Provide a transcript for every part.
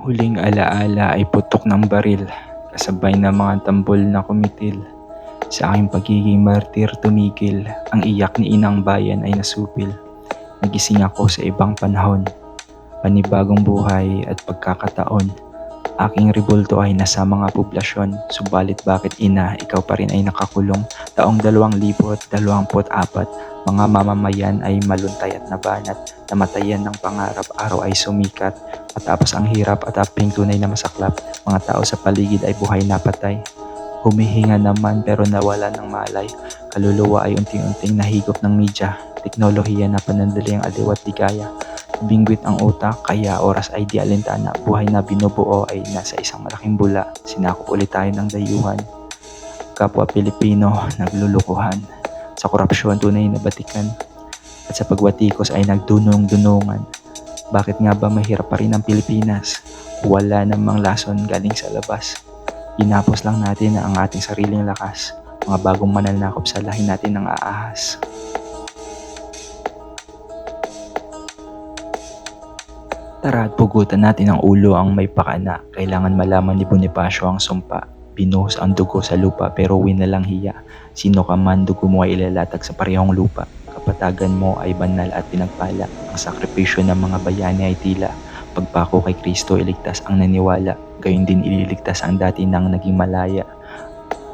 huling alaala ay putok ng baril, kasabay ng mga tambol na kumitil. Sa aking pagiging martir tumigil, ang iyak ni inang bayan ay nasupil. Nagising ako sa ibang panahon, panibagong buhay at pagkakataon. Aking rebulto ay nasa mga poblasyon, subalit bakit ina, ikaw pa rin ay nakakulong. Taong 2024, mga mamamayan ay maluntay at nabanat, namatayan ng pangarap, araw ay sumikat. Matapos ang hirap at aping tunay na masaklap, mga tao sa paligid ay buhay na patay. Humihinga naman pero nawala ng malay, kaluluwa ay unting-unting nahigop ng media, teknolohiya na panandali ang aliw at ligaya. Bingwit ang utak, kaya oras ay di alintana, buhay na binubuo ay nasa isang malaking bula, sinakop ulit tayo ng dayuhan. Kapwa Pilipino, naglulukuhan, sa korupsyon tunay na batikan, at sa pagwatikos ay nagdunong-dunungan. Bakit nga ba mahirap pa rin ang Pilipinas? Wala namang lason galing sa labas. Pinapos lang natin na ang ating sariling lakas, mga bagong mananakop sa lahi natin ng aahas. Tara at pugutan natin ang ulo ang may pakana. Kailangan malaman ni Bonifacio ang sumpa. Binuhos ang dugo sa lupa pero winalang hiya. Sino ka man dugo mo ay ilalatag sa parehong lupa. Kapatagan mo ay banal at pinagpala. Ang sakripisyo ng mga bayani ay tila. Pagpako kay Kristo iligtas ang naniwala. Gayon din ililigtas ang dati nang naging malaya.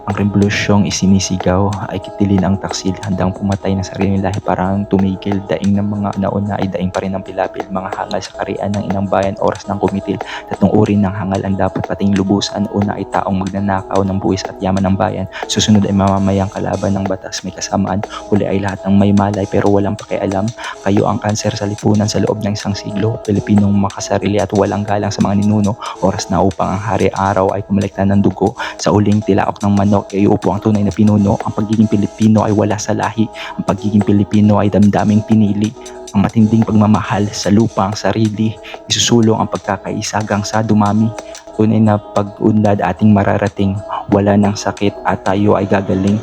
Ang revolusyong isinisigaw ay kitilin ang taksil. Handang pumatay ng sariling lahi parang tumigil. Daing ng mga nauna ay daing pa rin ang pilapil mga hangal sa karian ng inang bayan oras ng kumitil. Tatlong uri ng hangal ang dapat pating lubusan una ay taong magnanakaw ng buwis at yaman ng bayan. Susunod ay mamamayang kalaban ng batas may kasamaan. Huli ay lahat ng may malay pero walang pakialam. Kayo ang kanser sa lipunan sa loob ng isang siglo. Pilipinong makasarili at walang galang sa mga ninuno. Oras na upang ang hari-araw ay kumulekta ng dugo. Sa uling tilaok ng manok ay upo ang tunay na pinuno. Ang pagiging Pilipino ay wala sa lahi. Ang pagiging Pilipino ay damdaming pinili. Ang matinding pagmamahal sa lupa ang sarili. Isusulong ang pagkakaisagang sa dumami. Tunay na pag-unlad ating mararating. Wala ng sakit at tayo ay gagaling.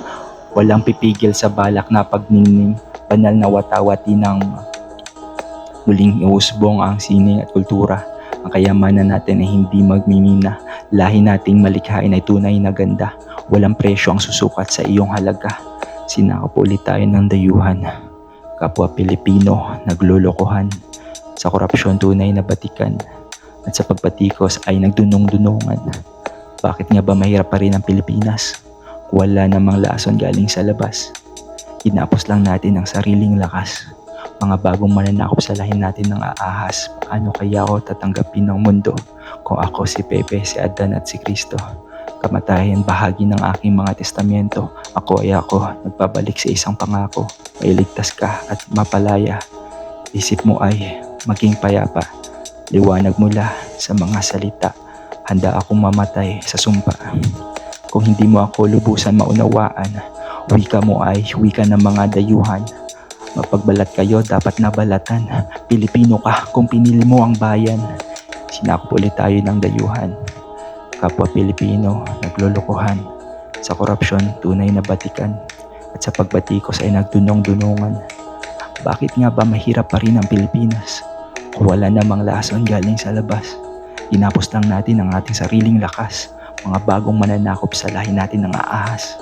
Walang pipigil sa balak na pagningning. Banal na watawati ng muling iusbong ang sining at kultura. Ang kayamanan natin ay hindi magmimina. Lahi nating malikhain ay tunay na ganda. Walang presyo ang susukat sa iyong halaga. Sinakop ulit tayo ng dayuhan. Kapwa Pilipino, naglulukuhan. Sa korupsyon tunay na batikan. At sa pagpatikos ay nagdunong-dunungan. Bakit nga ba mahirap pa rin ang Pilipinas? Wala namang lason galing sa labas. Kinapos lang natin ang sariling lakas. Mga bagong mananakop sa lahin natin ng aahas. Paano kaya ako tatanggapin ng mundo kung ako si Pepe, si Adan at si Kristo? Kamatayan bahagi ng aking mga testamento. Ako ay ako, nagbabalik sa isang pangako. Mailigtas ka at mapalaya. Isip mo ay maging payapa. Liwanag mula sa mga salita. Handa akong mamatay sa sumpa. Kung hindi mo ako lubusan maunawaan, wika mo ay wika ng mga dayuhan. Mapagbalat kayo, dapat nabalatan. Pilipino ka kung pinili mo ang bayan. Sinakop ulit tayo ng dayuhan. Kapwa Pilipino, naglulukuhan. Sa korupsyon, tunay na batikan. At sa pagbatikos ay nagdunong-dunungan. Bakit nga ba mahirap pa rin ang Pilipinas? Kung wala namang lason galing sa labas. Tinapos lang natin ang ating sariling lakas. Mga bagong mananakop sa lahi natin ng aahas.